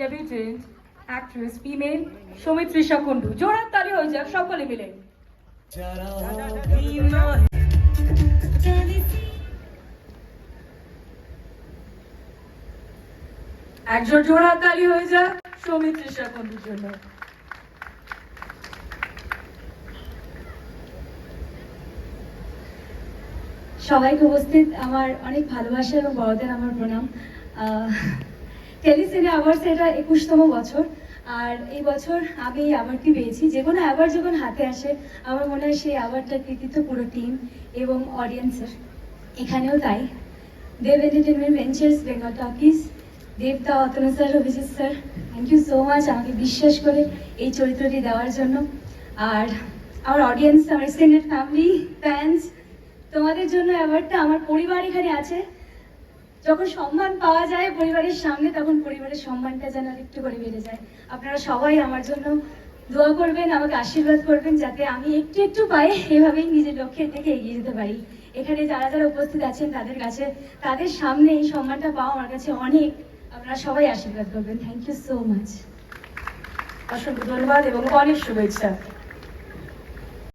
Debutant actress female Soumitrisha Kundu জোড়ার তালি হয়ে যাক, সকলে মিলে। একজন জোড়ার তালি হয়ে যাক সৌমিত্রিষা কুণ্ডুর জন্য। সবাইকে উপস্থিত, আমার অনেক ভালোবাসা এবং বড়দের আমার প্রণাম। টেলিসিনে অ্যাওয়ার্ডস এটা একুশতম বছর। আর এই বছর আমি অ্যাওয়ার্ডটি পেয়েছি। যে কোনো অ্যাওয়ার্ড যখন হাতে আসে, আমার মনে হয় সেই অ্যাওয়ার্ডটার কৃতিত্ব পুরো টিম এবং অডিয়েন্সের এখানেও তাই। Dev entertainment ventures Bengal talkies দেবদা Atanu sir Abhijit sir thank you so much আমাকে বিশ্বাস করে এই চরিত্রটি দেওয়ার জন্য। আর আমার অডিয়েন্স আমার এক্সটেন্ডেড ফ্যামিলি ফ্যান্স তোমাদের জন্য অ্যাওয়ার্ডটা আমার পরিবার এখানে আছে। যখন সম্মান পাওয়া যায় পরিবারের সামনে, তখন পরিবারের সম্মানটা যেন একটু করে বেড়ে যায়। আপনারা সবাই আমার জন্য দোয়া করবেন, আমাকে আশীর্বাদ করবেন, যাতে আমি একটু একটু পাই এভাবেই নিজের লক্ষ্যের থেকে এগিয়ে যেতে পারি। এখানে যারা যারা উপস্থিত আছেন, তাদের কাছে, তাদের সামনে এই সম্মানটা পাওয়া আমার কাছে অনেক। আপনারা সবাই আশীর্বাদ করবেন। থ্যাংক ইউ সো মাচ অসংখ্য ধন্যবাদ এবং অনেক শুভেচ্ছা।